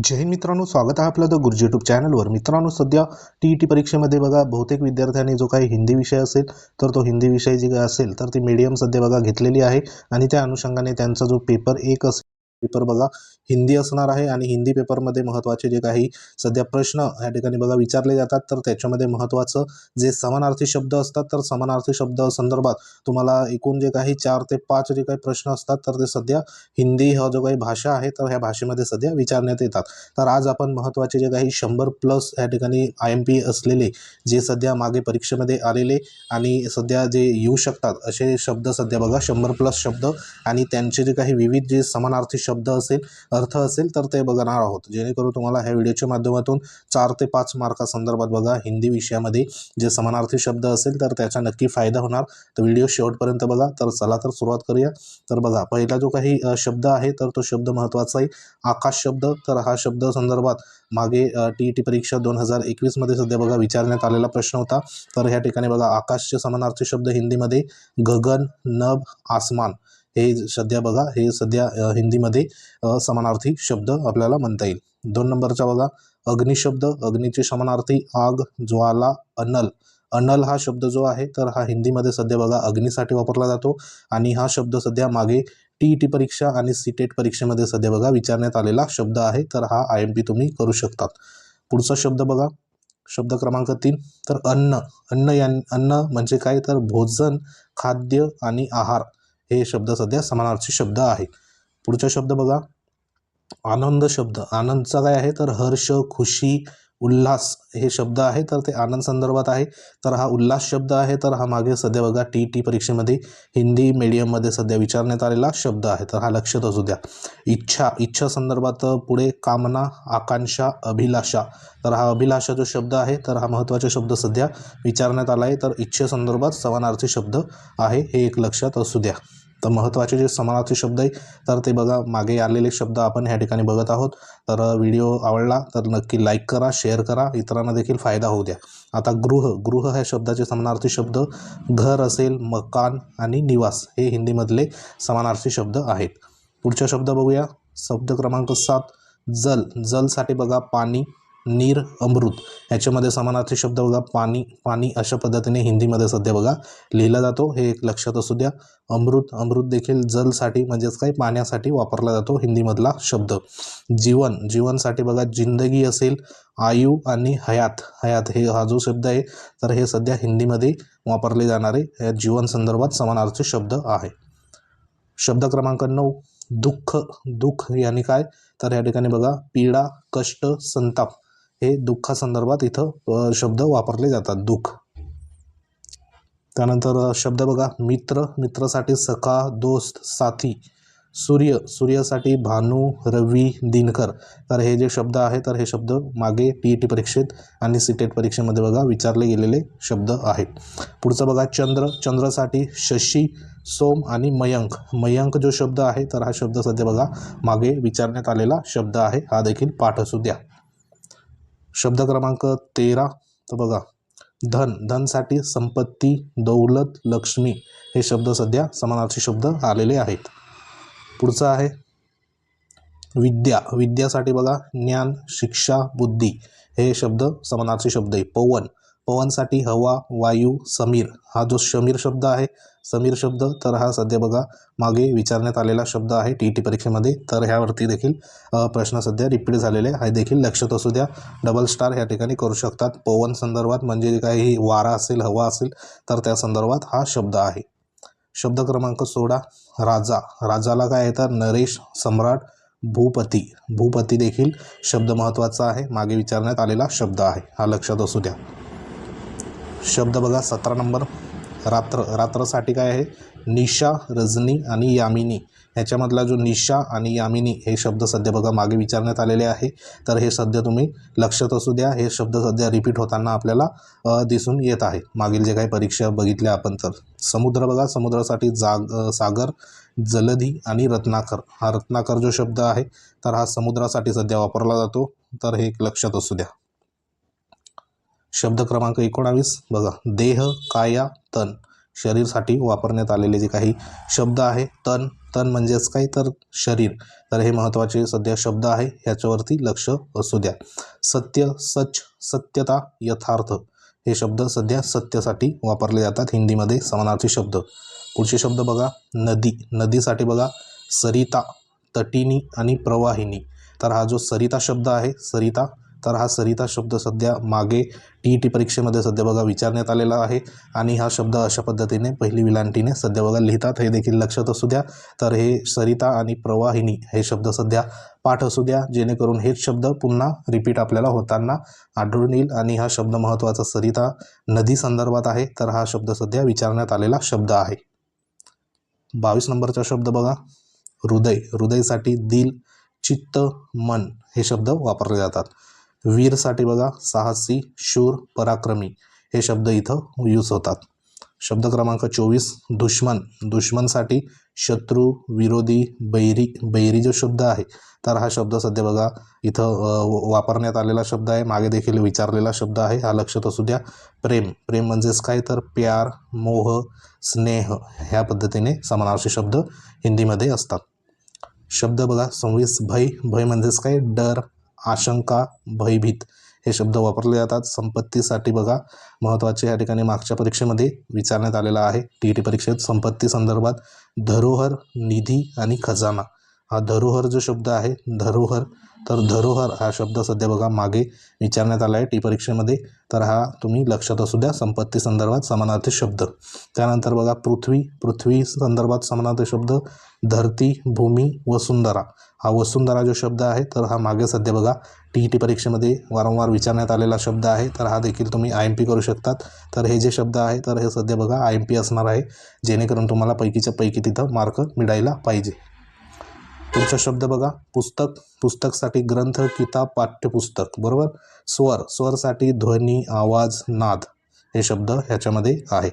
जय मित्रांनो स्वागत आहे आपलं द गुरुजी यूट्यूब चॅनलवर मित्रांनो सध्या टी ई टी परीक्षेमध्ये बघा बहुतेक विद्यार्थ्यांनी जो काही हिंदी विषय असेल तर तो हिंदी विषय जे काही असेल तर ती मीडियम सध्या बघा घेतलेली आहे. आणि त्या अनुषंगाने त्यांचा जो पेपर एक असेल पेपर बघा. हिंदी असणार आहे आणि हिंदी पेपरमध्ये महत्त्वाचे जे काही सध्या प्रश्न या ठिकाणी बघा विचारले जातात तर त्याच्यामध्ये महत्त्वाचं जे समानार्थी शब्द असतात तर समानार्थी शब्द संदर्भात तुम्हाला एकूण जे काही चार ते पाच जे काही प्रश्न असतात तर ते सध्या हिंदी हा जो काही भाषा आहे तर ह्या भाषेमध्ये सध्या विचारण्यात येतात. तर आज आपण महत्त्वाचे जे काही शंभर प्लस या ठिकाणी आय एम पी असलेले जे सध्या मागे परीक्षेमध्ये आलेले आणि सध्या जे येऊ शकतात असे शब्द सध्या बघा शंभर प्लस शब्द आणि त्यांचे जे काही विविध जे समानार्थी शब्द शब्द असेल अर्थ असेल तर ते बघणार आहोत. जेणेकरून तुम्हाला ह्या व्हिडिओच्या माध्यमातून चार ते पाच मार्कासंदर्भात बघा हिंदी विषयामध्ये जे समानार्थी शब्द असेल तर त्याचा नक्की फायदा होणार. तर व्हिडिओ शेवटपर्यंत बघा तर चला तर सुरुवात करूया. तर बघा पहिला जो काही शब्द आहे तर तो शब्द महत्त्वाचा आहे आकाश शब्द. तर हा शब्द संदर्भात मागे टी ई टी परीक्षा दोन हजार एकवीसमध्ये सध्या बघा विचारण्यात आलेला प्रश्न होता. तर ह्या ठिकाणी बघा आकाशचे समानार्थी शब्द हिंदीमध्ये गगन नभ आसमान. हे सध्या बघा हे सध्या हिंदीमध्ये समानार्थी शब्द आपल्याला म्हणता येईल. दोन नंबरचा बघा अग्निशब्द अग्नीचे समानार्थी आग ज्वाला अनल. अनल हा शब्द जो आहे तर हा हिंदीमध्ये सध्या बघा अग्नीसाठी वापरला जातो. आणि हा शब्द सध्या मागे टी ई टी परीक्षा आणि सी टेट परीक्षेमध्ये सध्या बघा विचारण्यात आलेला शब्द आहे. तर हा आय एम पी तुम्ही करू शकतात. पुढचा शब्द बघा शब्द क्रमांक तीन. तर अन्न. अन्न या अन्न म्हणजे काय? तर भोजन खाद्य आणि आहार. हे शब्द सध्या समानार्थी शब्द आहे. पुढचा शब्द बघा. आनंद शब्द. आनंदचा काय आहे? तर हर्ष खुशी उल्हास हे शब्द आहे. तर ते आनंद संदर्भात आहे. तर हा उल्हास शब्द आहे. तर हा मागे सध्या बघा टी टी परीक्षेमध्ये हिंदी मीडियममध्ये सध्या विचारण्यात आलेला शब्द आहे. तर हा लक्षात असू द्या. इच्छा. इच्छा संदर्भात पुढे कामना आकांक्षा अभिलाषा. तर हा अभिलाषा जो शब्द आहे. तर हा महत्त्वाचा शब्द सध्या विचारण्यात आला आहे. तर इच्छेसंदर्भात समानार्थी शब्द आहे. हे एक लक्षात असू द्या. तर महत्त्वाचे जे समानार्थी शब्द आहे तर ते बघा. मागे आलेले शब्द आपण ह्या ठिकाणी बघत आहोत. तर व्हिडिओ आवडला तर नक्की लाईक करा शेअर करा. इतरांना देखील फायदा होऊ द्या. आता गृह गृह ह्या शब्दाचे समानार्थी शब्द घर असेल मकान आणि निवास हे हिंदीमधले समानार्थी शब्द आहेत. पुढचा शब्द बघूया. शब्द क्रमांक सात जल. जलसाठी बघा पाणी. नीर अमृत. ह्याच्यामध्ये समानार्थी शब्द बघा पाणी पाणी अशा पद्धतीने हिंदीमध्ये सध्या बघा लिहिला जातो. हे एक लक्षात असू द्या. अमृत अमृत देखील जलसाठी म्हणजेच काय? पाण्यासाठी वापरला जातो हिंदीमधला शब्द. जीवन जीवनसाठी बघा जिंदगी असेल आयु आणि हयात. हयात हे हा जो शब्द आहे तर हे सध्या हिंदीमध्ये वापरले जाणारे या जीवन संदर्भात समानार्थी शब्द आहे. शब्द क्रमांक नऊ दुःख. दुःख याने काय? तर या ठिकाणी बघा पीडा कष्ट संताप. हे दुःखासंदर्भात इथं शब्द वापरले जातात दुःख. त्यानंतर शब्द बघा मित्र मित्रासाठी सखा दोस्त साथी सूर्य सूर्यासाठी भानू रवी दिनकर. तर हे जे शब्द आहे तर हे शब्द मागे टी ई टी परीक्षेत आणि सीटेट परीक्षेमध्ये बघा विचारले गेलेले शब्द आहेत. पुढचं बघा चंद्र चंद्रासाठी शशी सोम आणि मयंक. मयंक जो शब्द आहे तर हा शब्द सध्या बघा मागे विचारण्यात आलेला शब्द आहे. हा देखील पाठ असू द्या. शब्द क्रमांक तेरा. तर बघा धन धनसाठी संपत्ती दौलत लक्ष्मी हे शब्द सध्या समानार्थी शब्द आलेले आहेत. पुढचं आहे विद्या. विद्यासाठी बघा ज्ञान शिक्षा बुद्धी हे शब्द समानार्थी शब्द आहे. पवन. पवनसाठी हवा वायू समीर. हा जो समीर शब्द आहे समीर शब्द तर हा सध्या बघा मागे विचारण्यात आलेला शब्द आहे टी टी परीक्षेमध्ये. तर ह्यावरती देखील प्रश्न सध्या रिपीट झालेले आहे देखील लक्षात असू द्या. डबल स्टार ह्या ठिकाणी करू शकतात. पवन संदर्भात म्हणजे काही वारा असेल हवा असेल तर त्या संदर्भात हा शब्द आहे. शब्द क्रमांक सोळा राजा. राजाला काय येतात नरेश सम्राट भूपती. भूपती देखील शब्द महत्त्वाचा आहे. मागे विचारण्यात आलेला शब्द आहे. हा लक्षात असू द्या. शब्द बघा सतरा नंबर. रात्र रात्रसाठी काय आहे? निशा रजनी आणि यामिनी. ह्याच्यामधला जो निशा आणि यामिनी हे शब्द सध्या बघा मागे विचारण्यात आलेले आहे. तर हे सध्या तुम्ही लक्षात असू द्या. हे शब्द सध्या रिपीट होताना आपल्याला दिसून येत आहे. मागील जे काही परीक्षा बघितल्या आपण तर. समुद्र बघा. समुद्रासाठी जाग सागर जलधी आणि रत्नाकर. हा रत्नाकर जो शब्द आहे तर हा समुद्रासाठी सध्या वापरला जातो. तर हे एक लक्षात असू द्या. शब्द क्रमांक एकोणावीस. बघा देह काया तन. शरीरसाठी वापरण्यात आलेले जे काही शब्द आहे तन. तन म्हणजेच काय? तर शरीर. तर हे महत्त्वाचे सध्या शब्द आहे ह्याच्यावरती लक्ष असू द्या. सत्य सच सत्यता यथार्थ. हे शब्द सध्या सत्यसाठी वापरले जातात हिंदीमध्ये समानार्थी शब्द. पुढचे शब्द बघा नदी. नदीसाठी बघा सरिता तटिनी आणि प्रवाहिनी. तर हा जो सरिता शब्द आहे सरिता तर हा सरिता शब्द सध्या मागे टी ई टी परीक्षेमध्ये सध्या बघा विचारण्यात आलेला आहे. आणि हा शब्द अशा पद्धतीने पहिली विलांटीने सध्या बघा लिहितात. हे देखील लक्षात असू द्या. तर हे सरिता आणि प्रवाहिनी हे शब्द सध्या पाठ असू द्या. जेणेकरून हेच शब्द पुन्हा रिपीट आपल्याला होताना आढळून येईल. आणि हा शब्द महत्त्वाचा सरिता नदी संदर्भात आहे. तर हा शब्द सध्या विचारण्यात आलेला शब्द आहे. बावीस नंबरचा शब्द बघा. हृदय. हृदयसाठी दिल चित्त मन हे शब्द वापरले जातात. वीरसाठी बघा साहसी शूर पराक्रमी हे शब्द इथं यूज होतात. शब्द क्रमांक चोवीस दुश्मन. दुश्मनसाठी शत्रू विरोधी बैरी बैरी जो शब्द आहे तर हा शब्द सध्या बघा इथं व- वापरण्यात आलेला शब्द आहे. मागे देखील विचारलेला शब्द आहे. हा लक्षात असू द्या. प्रेम. प्रेम म्हणजेच काय? तर प्यार मोह स्नेह ह्या पद्धतीने समानार्थी शब्द हिंदीमध्ये असतात. शब्द बघा सव्वीस भय. भय म्हणजेच काय? डर आशंका भयभीत हे शब्द वापरले जातात. संपत्तीसाठी बघा महत्त्वाचे या ठिकाणी मागच्या परीक्षेमध्ये विचारण्यात आलेला आहे. टी ई टी परीक्षेत संपत्ती संदर्भात धरोहर निधी आणि खजाना. हा धरोहर जो शब्द आहे धरोहर तर धरोहर हा शब्द सध्या बघा मागे विचारण्यात आला आहे टी परीक्षेमध्ये. तर हा तुम्ही लक्षात असू द्या संपत्ती संदर्भात समानार्थी शब्द. त्यानंतर बघा पृथ्वी पृथ्वी संदर्भात समानार्थी शब्द धरती भूमी वसुंधरा. हा वसुंधरा जो शब्द आहे तर हा मागे सध्या बघा टी ई टी परीक्षेमध्ये वारंवार विचारण्यात आलेला शब्द आहे. तर हा देखील तुम्ही आय एम पी करू शकतात. तर हे जे शब्द आहे तर हे सध्या बघा आय एम पी असणार आहे जेणेकरून तुम्हाला पैकीच्या पैकी तिथं मार्क मिळायला पाहिजे. पुढचा शब्द बघा. पुस्तक पुस्तकसाठी ग्रंथ किताब पाठ्यपुस्तक. बरोबर? स्वर. स्वरसाठी ध्वनी आवाज नाद. हे शब्द ह्याच्यामध्ये आहे.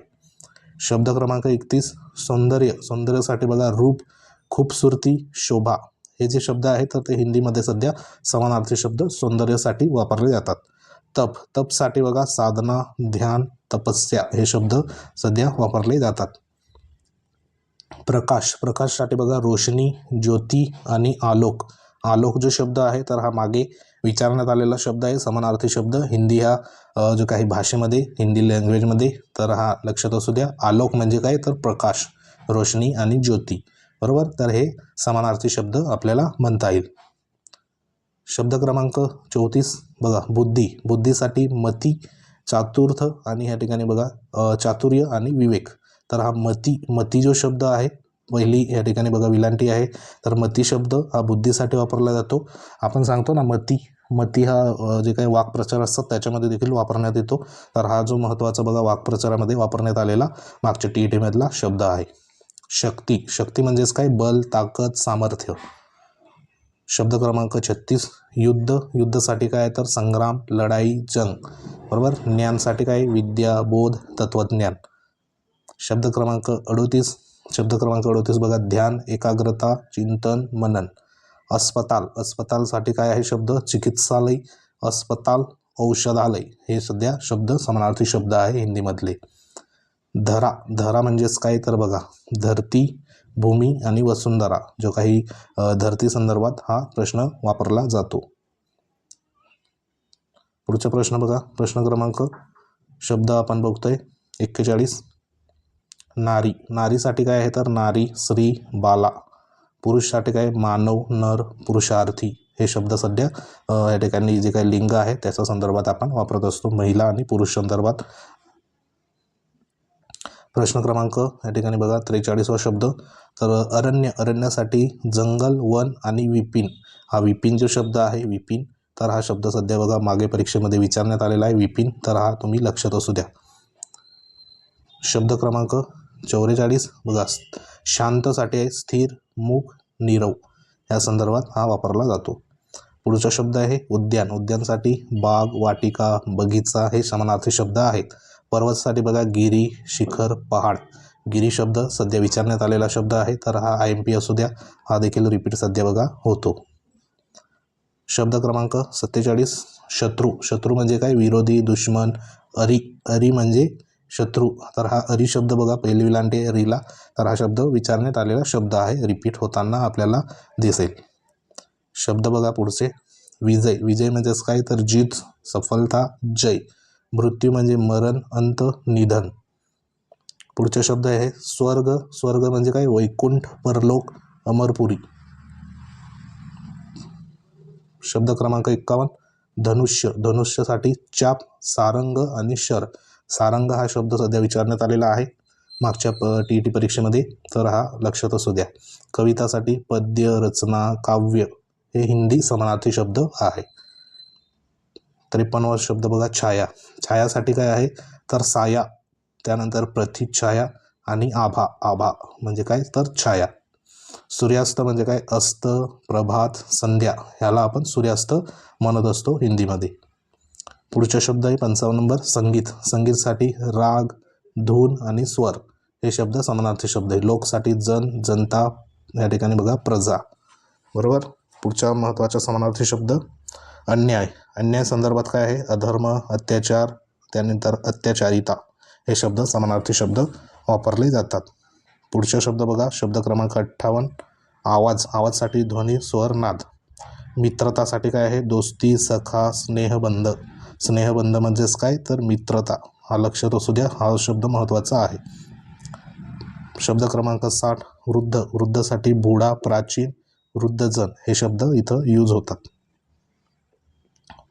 शब्द क्रमांक एकतीस. सौंदर्य. सौंदर्यासाठी बघा. रूप खूपसुरती शोभा. हे जे शब्द आहेत तर ते हिंदीमध्ये सध्या समानार्थी शब्द सौंदर्यासाठी वापरले जातात. तप. तपसाठी बघा. साधना ध्यान तपस्या हे शब्द सध्या वापरले जातात. प्रकाश. प्रकाशसाठी बघा रोशनी ज्योती आणि आलोक. आलोक जो शब्द आहे तर हा मागे विचारण्यात आलेला शब्द आहे समानार्थी शब्द. हिंदी हा जो काही भाषेमध्ये हिंदी लँग्वेजमध्ये तर हा लक्षात असू द्या. आलोक म्हणजे काय? तर प्रकाश रोशनी आणि ज्योती. बरोबर? तर हे समानार्थी शब्द आपल्याला म्हणता येईल. शब्द क्रमांक चौतीस. बघा बुद्धी. बुद्धीसाठी मती चातुर्थ आणि ह्या ठिकाणी बघा चातुर्य आणि विवेक. तर हा मती मती जो शब्द आहे पहिली या ठिकाणी बघा विलांटी आहे. तर मती शब्द हा बुद्धीसाठी वापरला जातो. आपण सांगतो ना मती मती हा जे काही वाक्प्रचार असतात त्याच्यामध्ये देखील वापरण्यात येतो. तर हा जो महत्त्वाचा बघा वाक्प्रचारामध्ये वापरण्यात आलेला मागच्या टी ई टीमधला शब्द आहे. शक्ती शक्ती म्हणजेच काय? बल ताकद सामर्थ्य. शब्द क्रमांक छत्तीस. युद्ध युद्धसाठी काय तर? संग्राम लढाई जंग. बरोबर? ज्ञानसाठी काय? विद्या बोध तत्वज्ञान. शब्द क्रमांक अडोतीस. शब्द क्रमांक अडोतीस बघा. ध्यान एकाग्रता चिंतन मनन. अस्पताल. अस्पतालसाठी काय आहे शब्द? चिकित्सालय अस्पताल औषधालय. हे सध्या शब्द समानार्थी शब्द आहे हिंदीमधले. धरा. धरा म्हणजेच काय? तर बघा. धरती भूमी आणि वसुंधरा. जो काही धरती संदर्भात हा प्रश्न वापरला जातो. पुढचा प्रश्न बघा. प्रश्न क्रमांक शब्द आपण बघतोय. एक्केचाळीस. नारी. नारीसाठी काय आहे तर नारी स्त्री बाला. पुरुषसाठी काय मानव नर पुरुषार्थी. हे शब्द सध्या या ठिकाणी जे काही लिंग आहे त्याच्या संदर्भात आपण वापरत असतो. महिला आणि पुरुष संदर्भात. प्रश्न क्रमांक या ठिकाणी बघा त्रेचाळीसवा शब्द. तर अरण्य अरण्यासाठी जंगल वन आणि विपिन. हा विपिन जो शब्द आहे विपिन तर हा शब्द सध्या बघा मागे परीक्षेमध्ये विचारण्यात आलेला आहे विपिन. तर हा तुम्ही लक्षात असू द्या. शब्द क्रमांक चौवेचाळीस बघा शांतसाठी आहे स्थिर मूक नीरव या संदर्भात हा वापरला जातो. पुढचा शब्द आहे उद्यान. उद्यानसाठी बाग वाटिका बगीचा हे समानार्थी शब्द आहेत. पर्वतसाठी बघा गिरी शिखर पहाड. गिरी शब्द सध्या विचारण्यात आलेला शब्द आहे तर हा आय एम पी असू द्या. हा देखील रिपीट सध्या बघा होतो. शब्द क्रमांक सत्तेचाळीस शत्रू. शत्रू म्हणजे काय? विरोधी दुश्मन अरी. अरी म्हणजे शत्रू. तर हा अरी शब्द बघा पहिली विलांटी रीला तर हा शब्द विचारण्यात आलेला शब्द आहे. रिपीट होताना आपल्याला दिसेल. शब्द बघा पुढचे. विजय. विजय म्हणजेच काय? तर जीत सफलता जय. मृत्यू म्हणजे मरण अंत निधन. पुढचे शब्द आहे स्वर्ग. स्वर्ग म्हणजे काय? वैकुंठ परलोक अमरपुरी. शब्द क्रमांक एक्कावन्न धनुष्य. धनुष्यसाठी चाप सारंग आणि शर. सारंग हा शब्द सध्या विचारण्यात आलेला आहे. मागच्या प टी ई टी परीक्षेमध्ये. तर हा लक्षात असू द्या. कवितासाठी पद्य रचना काव्य हे हिंदी समानार्थी शब्द आहे. त्रेपन्नवा शब्द बघा छाया. छायासाठी काय आहे? तर साया त्यानंतर प्रतिछाया आणि आभा. आभा म्हणजे काय? तर छाया. सूर्यास्त म्हणजे काय? अस्त प्रभात संध्या. ह्याला आपण सूर्यास्त म्हणत असतो हिंदीमध्ये. पुढचा शब्द आहे पंचावन्न नंबर संगीत. संगीतसाठी राग धून आणि स्वर हे शब्द समानार्थी शब्द आहे लोकसाठी जन जनता या ठिकाणी बघा प्रजा. बरोबर? पुढचा महत्त्वाचा समानार्थी शब्द अन्याय. अन्याय संदर्भात काय आहे? अधर्म अत्याचार त्यानंतर अत्याचारिता हे शब्द समानार्थी शब्द वापरले जातात. पुढचा शब्द बघा शब्द क्रमांक अठ्ठावन्न आवाज. आवाजसाठी ध्वनी स्वर नाद. मित्रतासाठी काय आहे? दोस्ती सखा स्नेहबंध. स्नेहबंध म्हणजेच काय? तर मित्रता. हा लक्षात असू द्या हा शब्द महत्त्वाचा आहे. शब्द क्रमांक साठ वृद्ध. वृद्धसाठी बुडा प्राचीन वृद्धजन हे शब्द इथं यूज होतात.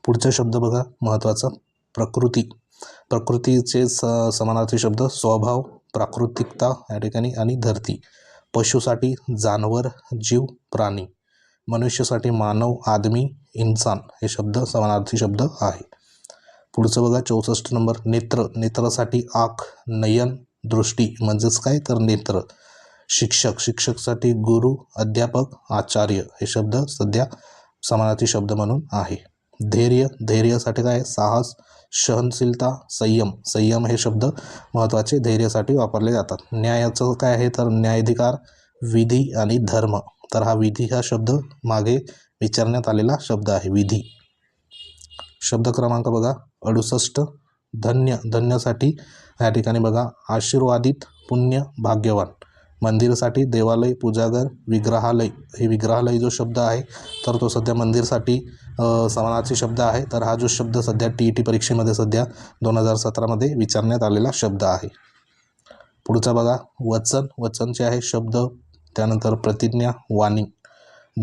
पुढचा शब्द बघा महत्त्वाचा. प्रकृती. प्रकृतीचे स समानार्थी शब्द स्वभाव प्राकृतिकता या ठिकाणी आणि धरती. पशुसाठी जानवर जीव प्राणी. मनुष्यासाठी मानव आदमी इन्सान हे शब्द समानार्थी शब्द आहे पुढचं बघा चौसष्ट नंबर नेत्र नेत्रासाठी आख नयन दृष्टी म्हणजेच काय? तर नेत्र. शिक्षक शिक्षकसाठी गुरु अध्यापक आचार्य हे शब्द सध्या समानार्थी शब्द म्हणून आहे. धैर्य धैर्यासाठी काय? साहस सहनशीलता संयम. संयम हे शब्द महत्त्वाचे धैर्यासाठी वापरले जातात. न्यायाचं काय आहे? तर न्यायाधिकार विधी आणि धर्म. तर हा विधी हा शब्द मागे विचारण्यात आलेला शब्द आहे विधी. शब्द क्रमांक बघा. अडुसष्ट. धन्य धन्यसाठी या ठिकाणी बघा. आशीर्वादित पुण्य भाग्यवान. मंदिरासाठी देवालय पूजागर विग्रहालय. हे विग्रहालय जो शब्द आहे तर तो सध्या मंदिरसाठी समानाचे समानार्थी शब्द आहे. तर हा जो शब्द सध्या टी ई टी परीक्षेमध्ये सध्या दोन हजार सतरामध्ये विचारण्यात आलेला शब्द आहे. पुढचा बघा. वचन. वचनचे आहे शब्द त्यानंतर प्रतिज्ञा वाणी.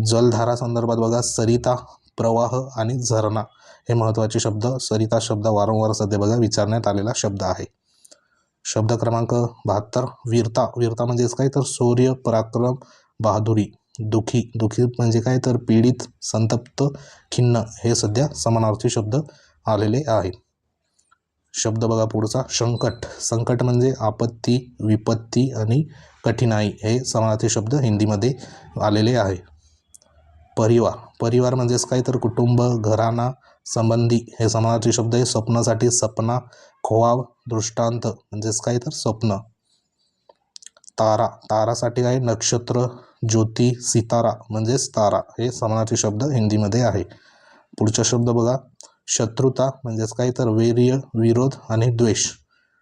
जलधारा संदर्भात बघा. सरिता प्रवाह आणि झरणा. हे महत्त्वाचे शब्द सरिता शब्द वारंवार सध्या बघा विचारण्यात आलेला शब्द आहे. शब्द क्रमांक बहात्तर वीरता. वीरता म्हणजेच काय? तर शौर्य पराक्रम बहादुरी. दुखी. दुखी म्हणजे काय? तर पीडित संतप्त खिन्न हे सध्या समानार्थी शब्द आलेले आहे. शब्द बघा पुढचा. संकट. संकट म्हणजे आपत्ती विपत्ती आणि कठीणाई हे समानार्थी शब्द हिंदीमध्ये आलेले आहे. परिवार. परिवार म्हणजेच काय? तर कुटुंब घराणा संबंधी हे समानार्थी शब्द आहे. स्वप्नासाठी सपना खोवाव दृष्टांत म्हणजेच काय तर? स्वप्न. तारा. तारासाठी काय नक्षत्र ज्योती सितारा म्हणजेच तारा. हे समानार्थी शब्द हिंदीमध्ये आहे. पुढचा शब्द बघा. शत्रुता म्हणजेच काय तर? वैर्य विरोध आणि द्वेष.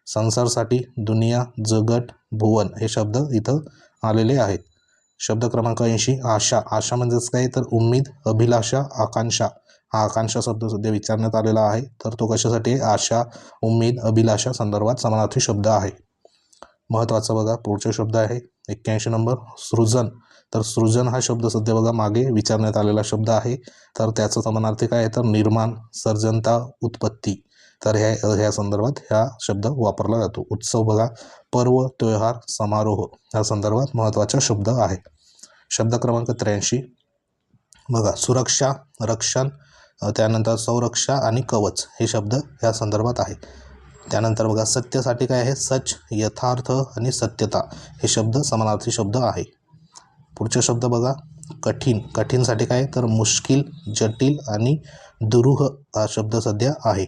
संसारसाठी दुनिया जगत भुवन हे शब्द इथं आलेले आहेत. शब्द क्रमांक ऐंशी आशा. आशा म्हणजेच काय तर? उम्मीद अभिलाषा आकांक्षा. हा आकांक्षा शब्द सध्या विचारण्यात आलेला आहे. तर तो कशासाठी आशा उम्मीद अभिलाषा संदर्भात समानार्थी शब्द आहे. महत्त्वाचा बघा पुढचा शब्द आहे. एक्क्याऐंशी नंबर सृजन. तर सृजन हा शब्द सध्या बघा मागे विचारण्यात आलेला शब्द आहे. तर त्याचं समानार्थी काय आहे? तर निर्माण सर्जनता उत्पत्ती. तर ह्या ह्या संदर्भात ह्या शब्द वापरला जातो. उत्सव बघा पर्व त्योहार समारोह. ह्या संदर्भात महत्त्वाचा शब्द आहे. शब्द क्रमांक त्र्याऐंशी. बघा सुरक्षा रक्षण त्यानंतर संरक्षा आणि कवच हे शब्द ह्या संदर्भात आहे त्यानंतर बघा सत्यसाठी काय आहे? सच यथार्थ आणि सत्यता हे शब्द समानार्थी शब्द आहे. पुढचे शब्द बघा कठीण. कठीणसाठी काय? तर मुश्किल जटिल आणि दुरूह हा शब्द सध्या आहे.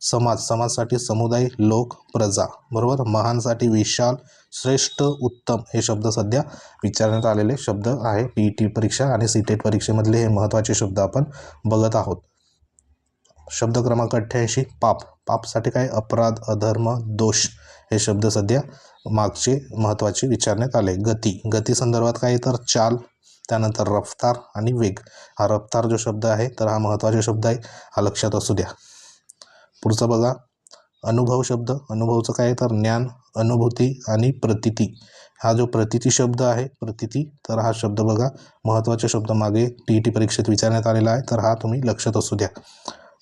समाज. समाजसाठी समुदाय लोक प्रजा. बरोबर? महानसाठी विशाल श्रेष्ठ उत्तम हे शब्द सध्या विचारण्यात आलेले शब्द आहे. पी ई टी परीक्षा आणि सी टेट परीक्षेमधले हे महत्त्वाचे शब्द आपण बघत आहोत. शब्द क्रमांक अठ्ठ्याऐंशी पाप. पापसाठी काय अपराध अधर्म दोष हे शब्द सध्या मागचे महत्त्वाचे विचारण्यात आले. गती. गती संदर्भात काय तर चाल त्यानंतर रफ्तार आणि वेग. हा रफ्तार जो शब्द आहे तर हा महत्त्वाचा शब्द आहे. हा लक्षात असू द्या. पुढचं बघा. अनुभव शब्द अनुभवचं काय तर ज्ञान अनुभूती आणि प्रतिती. हा जो प्रतिती शब्द आहे प्रतिती तर हा शब्द बघा महत्त्वाचे शब्द मागे टी ई टी परीक्षेत विचारण्यात आलेला आहे तर हा तुम्ही लक्षात असू द्या.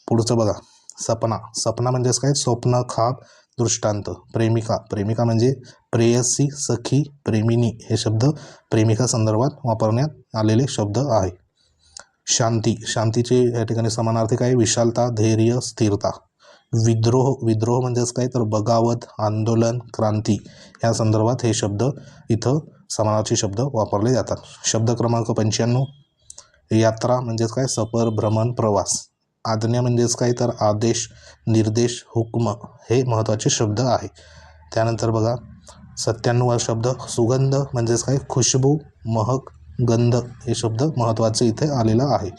पुढचं बघा सपना. सपना म्हणजेच काय? स्वप्न खाप दृष्टांत. प्रेमिका. प्रेमिका म्हणजे प्रेयसी सखी प्रेमिनी. हे शब्द प्रेमिका संदर्भात वापरण्यात आलेले शब्द आहे. शांती. शांतीचे या ठिकाणी समानार्थी काय? विशालता धैर्य स्थिरता. विद्रोह विद्रोह म्हणजेच काय तर बगावत आंदोलन क्रांती या संदर्भात हे शब्द इथं समानार्थी शब्द वापरले जातात. शब्द क्रमांक पंच्याण्णव. यात्रा म्हणजेच काय? सफर भ्रमण प्रवास. आज्ञा म्हणजेच काय तर आदेश निर्देश हुक्म हे महत्त्वाचे शब्द आहे. त्यानंतर बघा सत्त्याण्णव शब्द. सुगंध म्हणजेच काय? खुशबू महक गंध हे शब्द महत्त्वाचे इथे आलेलं आहे.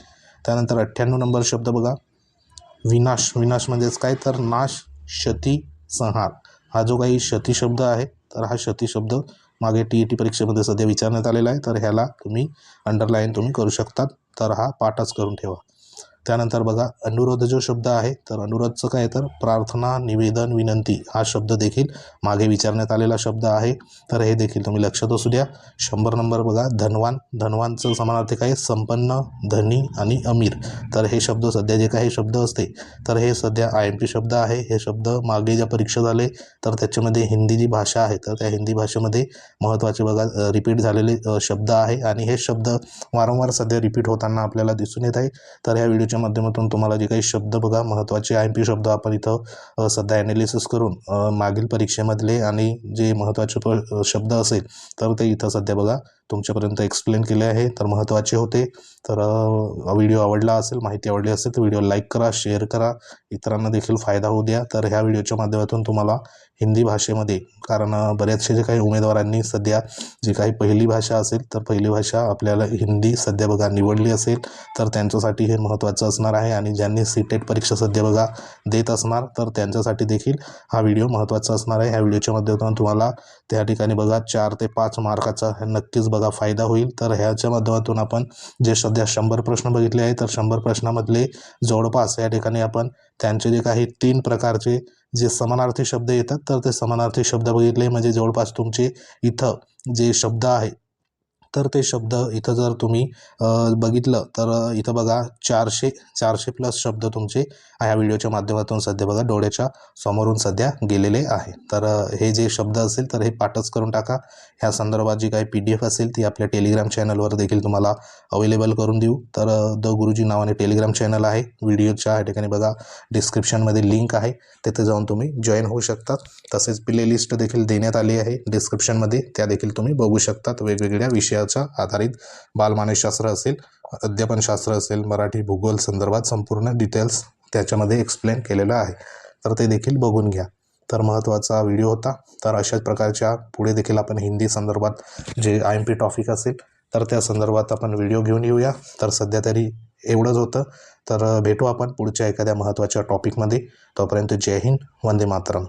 त्यानंतर अठ्ठ्याण्णव नंबर शब्द बघा. विनाश विनाश म्हणजेच काय? तर नाश क्षती संहार. हा जो काही क्षती शब्द आहे तर हा क्षती शब्द मागे टी ई टी परीक्षेमध्ये सध्या विचारण्यात आलेला आहे. तर ह्याला तुम्ही अंडरलाईन तुम्ही करू शकतात. तर हा पाठच करून ठेवा. त्यानंतर बघा अनुरोध जो शब्द आहे. तर अनुरोधचं काय तर प्रार्थना निवेदन विनंती हा शब्द देखील मागे विचारण्यात आलेला शब्द आहे. तर हे देखील तुम्ही लक्षात असू द्या. शंभर नंबर बघा धनवान. धनवानचं समानार्थी काय? संपन्न धनी आणि अमीर. तर हे शब्द सध्या जे काही शब्द असते तर हे सध्या आय एम पी शब्द आहे. हे शब्द मागे ज्या परीक्षा झाले तर त्याच्यामध्ये हिंदी जी भाषा आहे तर त्या हिंदी भाषेमध्ये महत्त्वाचे बघा रिपीट झालेले शब्द आहे. आणि हे शब्द वारंवार सध्या रिपीट होताना आपल्याला दिसून येत आहे. तर ह्या व्हिडिओच्या माध्यमातून तुम्हाला जे काही शब्द बघा महत्त्वाचे आय एम पी शब्द आपण इथं सध्या ॲनालिसिस करून मागील परीक्षेमधले आणि जे महत्त्वाचे प शब्द असेल तर ते इथं सध्या बघा तुमच्यापर्यंत एक्सप्लेन केले आहे. तर महत्त्वाचे होते. तर व्हिडिओ आवडला असेल माहिती आवडली असेल तर व्हिडिओ लाईक करा शेअर करा. इतरांना देखील फायदा होऊ द्या. तर ह्या व्हिडिओच्या माध्यमातून तुम्हाला हिंदी भाषेमध्ये. कारण बरेचसे जे काही उमेदवारांनी सध्या जी काही पहिली भाषा असेल तर पहिली भाषा आपल्याला हिंदी सध्या बघा निवडली असेल तर त्यांच्यासाठी हे महत्त्वाचं असणार आहे. आणि ज्यांनी सी टेट परीक्षा सध्या बघा देत असणार तर त्यांच्यासाठी देखील हा व्हिडिओ महत्त्वाचा असणार आहे. ह्या व्हिडिओच्या माध्यमातून तुम्हाला त्या ठिकाणी बघा चार ते पाच मार्काचा नक्कीच बघा फायदा होईल. तर ह्याच्या माध्यमातून आपण जे सध्या शंभर प्रश्न बघितले आहे तर शंभर प्रश्नामधले जवळपास या ठिकाणी आपण त्यांचे जे काही तीन प्रकारचे जे समानार्थी शब्द येतात तर ते समानार्थी शब्द बघितले. म्हणजे जवळपास तुमचे इथं जे शब्द आहे तर ते शब्द इथं जर तुम्ही बघितलं तर इथं बघा चारशे चारशे प्लस शब्द तुमचे ह्या व्हिडिओच्या माध्यमातून सध्या बघा डोळ्याच्या समोरून सध्या गेलेले आहे. तर हे जे शब्द असेल तर हे पाठच करून टाका. ह्या संदर्भात जी काही पी डी एफ असेल ती आपल्या टेलिग्राम चॅनलवर देखील तुम्हाला अवेलेबल करून देऊ. तर द गुरुजी नावाने टेलिग्राम चॅनल आहे. व्हिडिओच्या ह्या ठिकाणी बघा डिस्क्रिप्शनमध्ये लिंक आहे. तिथे जाऊन तुम्ही जॉईन होऊ शकतात. तसेच प्ले लिस्ट देखील देण्यात आली आहे. डिस्क्रिप्शनमध्ये त्या देखील तुम्ही बघू शकतात. वेगवेगळ्या विषयाच्या आधारित बालमानसशास्त्र असेल अध्यापनशास्त्र असेल मराठी भूगोल संदर्भात संपूर्ण डिटेल्स त्याच्यामध्ये एक्सप्लेन केलेलं आहे. तर ते देखील बघून घ्या. तर महत्त्वाचा व्हिडिओ होता. तर अशाच प्रकारच्या पुढे देखील आपण हिंदी संदर्भात जे आय एम पी टॉपिक असेल तर त्या संदर्भात आपण व्हिडिओ घेऊन येऊया. तर सध्या तरी एवढंच होतं. तर भेटू आपण पुढच्या एखाद्या महत्त्वाच्या टॉपिकमध्ये तोपर्यंत जय हिंद. वंदे मातरम.